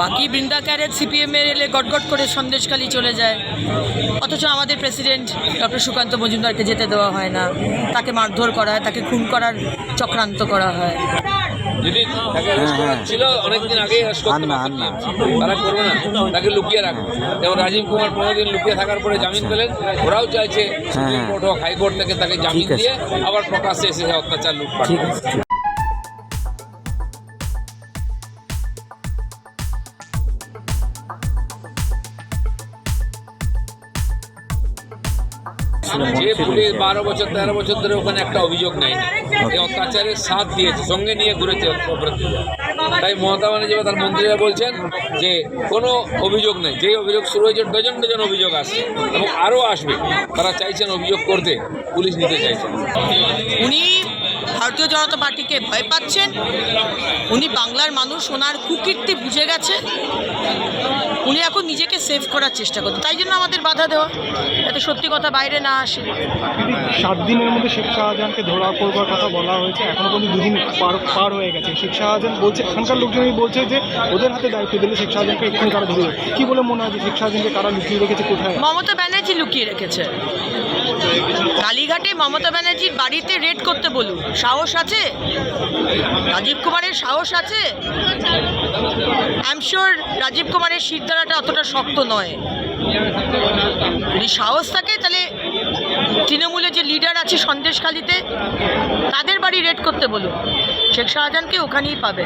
বাকি বৃন্দা ক্যারেট সিপিএমের এলে গটগট করে সন্দেশখালি চলে যায়। অথচ আমাদের প্রেসিডেন্ট ডক্টর সুকান্ত মজুমদারকে যেতে দেওয়া হয় না। তাকে মারধর করা হয় তাকে খুন করার চক্রান্ত করা হয়। ছিল অনেকদিন আগেই। তারা করবে না তাকে লুকিয়ে রাখবে যেমন রাজীব কুমার পনেরো দিন লুকিয়ে থাকার পরে জামিন পেলেন ওরাও চাইছে সুপ্রিম কোর্ট হোক হাইকোর্ট থেকে তাকে জামিন ঠিক আছে। দিয়ে আবার প্রকাশ্যে এসে অত্যাচার লুটপাট যে পুলিশ বারো বছর তেরো বছর ধরে ওখানে একটা অভিযোগ নেয় এই অত্যাচারের সাথ দিয়েছে সঙ্গে নিয়ে ঘুরেছে তাই মমতা ব্যানার্জি বা তার মন্ত্রীরা বলছেন যে কোনো অভিযোগ নেই। যেই অভিযোগ শুরু হয়েছে ডজন ডজন অভিযোগ আসছে এবং আরও আসবে। তারা চাইছেন অভিযোগ করতে পুলিশ নিতে চাইছেন উনি ভারতীয় জনতা পার্টিকে ভয় পাচ্ছেন। উনি বাংলার মানুষ ওনার কুকীর্তি বুঝে গেছে। উনি এখন নিজেকে সেভ করার চেষ্টা করতো। তাই জন্য আমাদের বাধা দেওয়া। যাতে সত্যি কথা বাইরে না আসে। সাত দিনের মধ্যে শেখ শাহজাহানকে ধরা করবার কথা বলা হয়েছে এখনও পর্যন্ত দুদিন পার পার হয়ে গেছে। শেখ শাহজাহান বলছে এখানকার লোকজনই বলছে যে ওদের হাতে দায়িত্ব দিলে শেখ শাহজাহানকে এক্ষুনি তারা ধরে দেবে। কি বলে মনে হয় যে শেখ শাহজাহানকে কারা লুকিয়ে রেখেছে কোথায়? মমতা ব্যানার্জি লুকিয়ে রেখেছে। কালীঘাটে মমতা ব্যানার্জির বাড়িতে রেড করতে বলুন। সাহস আছে? রাজীব কুমারের সাহস আছে? আই রাজীব কুমারের শিরদাঁড়াটা অতটা শক্ত নয়। যদি সাহস থাকে, তাহলে তৃণমূলের যে লিডার আছে সন্দেশখালিতে, তাদের বাড়ি রেড করতে বলুন। শেখ শাহজাহানকে ওখানেই পাবে।